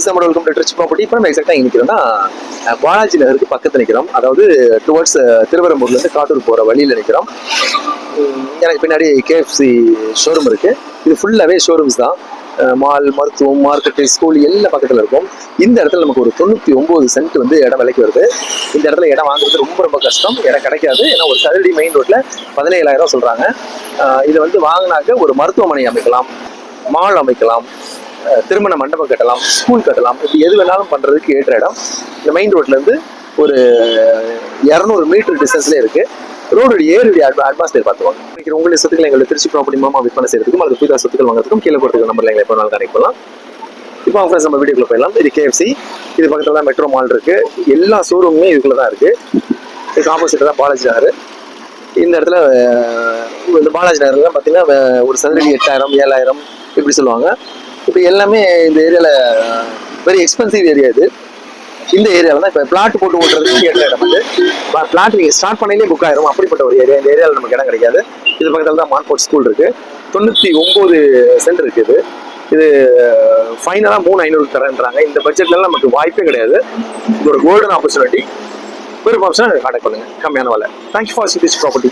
Guys நம்ம welcome to Trichy property இப்போ நம்ம எக்ஸாக்டாக எங்கே நிற்கிறோம்னா பாலாஜி நகருக்கு பக்கத்தில் நிற்கிறோம் அதாவது டுவர்ட்ஸ் திருவரம்பூர்லேருந்து காட்டூர் போகிற வழியில் நிற்கிறோம் எனக்கு பின்னாடி கேஎஃப்சி ஷோரூம் இருக்குது இது ஃபுல்லாகவே ஷோரூம்ஸ் தான். மால் மருத்துவம் மார்க்கெட்டு ஸ்கூல் எல்லாம் பக்கத்தில் இருக்கும். இந்த இடத்துல நமக்கு ஒரு தொண்ணூற்றி ஒம்பது சென்ட் வந்து இடம் விலைக்கு வருது. இந்த இடத்துல இடம் வாங்குறது ரொம்ப ரொம்ப கஷ்டம். இடம் கிடைக்காது. ஏன்னா ஒரு சதுரடி மெயின் ரோட்டில் பதினேழாயிரம் சொல்கிறாங்க இதை வந்து வாங்கினாக்க ஒரு மருத்துவமனை அமைக்கலாம். மால் அமைக்கலாம். திருமண மண்டபம் கட்டலாம் ஸ்கூல் கட்டலாம் இப்படி எது வேணாலும் பண்ணுறதுக்கு ஏற்ற இடம். இந்த மெயின் ரோட்லேருந்து ஒரு இரநூறு மீட்டர் டிஸ்டன்ஸ்லேயே இருக்குது ரோடு ஏறுடைய அட்மாஸ்பியர் பார்த்துவாங்க இன்னைக்கு உங்களுடைய சொத்துக்களை எங்களை திருச்சி ப்ராப்பர்ட்டி மூலமாக விற்பனை செய்யறதுக்கும் அது புதிதாக சொத்துக்கள் வாங்குறதுக்கும் கீழே போகிறதுக்கு நம்பர்ல எங்களை எப்போ நாள் கனெக்ட் பண்ணலாம். இப்போ அவங்க நம்ம வீடியோக்குள்ள போயிடலாம். இது கேஎஃப்சி இது பக்கத்தில் தான் மெட்ரோ மால் இருக்கு. எல்லா ஷோரூமுமே இதுக்குள்ள தான் இருக்கு. இதுக்கு ஆப்போசிட் தான் பாலாஜி நகர். இந்த இடத்துல இந்த பாலாஜி நகர்லாம் பார்த்தீங்கன்னா ஒரு சதுரடி எட்டாயிரம் ஏழாயிரம் இப்படி சொல்லுவாங்க. இப்போ எல்லாமே இந்த ஏரியாவில் வெரி எக்ஸ்பென்சிவ் ஏரியா இது. இந்த ஏரியாவில் தான் இப்போ பிளாட் போட்டு ஓட்டுறதுக்கு ஏற்ற இடம் வந்து பிளாட் நீங்கள் ஸ்டார்ட் பண்ணையிலே புக் ஆயிரும். அப்படிப்பட்ட ஒரு ஏரியா இந்த ஏரியாவில் நமக்கு இடம் கிடைக்காது. இது பக்கத்தில் தான் மான்போர்ட் ஸ்கூல் இருக்கு. தொண்ணூற்றி ஒம்பது சென்ட் இருக்குது இது ஃபைனலாக மூணு ஐநூறு தரேன்றாங்க. இந்த பட்ஜெட்ல நமக்கு வாய்ப்பே கிடையாது. இது ஒரு கோல்டன் ஆப்பர்ச்சுனிட்டி விருப்பம் ஆப்ஷன் கான்டாக்ட் பண்ணுங்க. கம்மியான வேலை. Thank you for cities property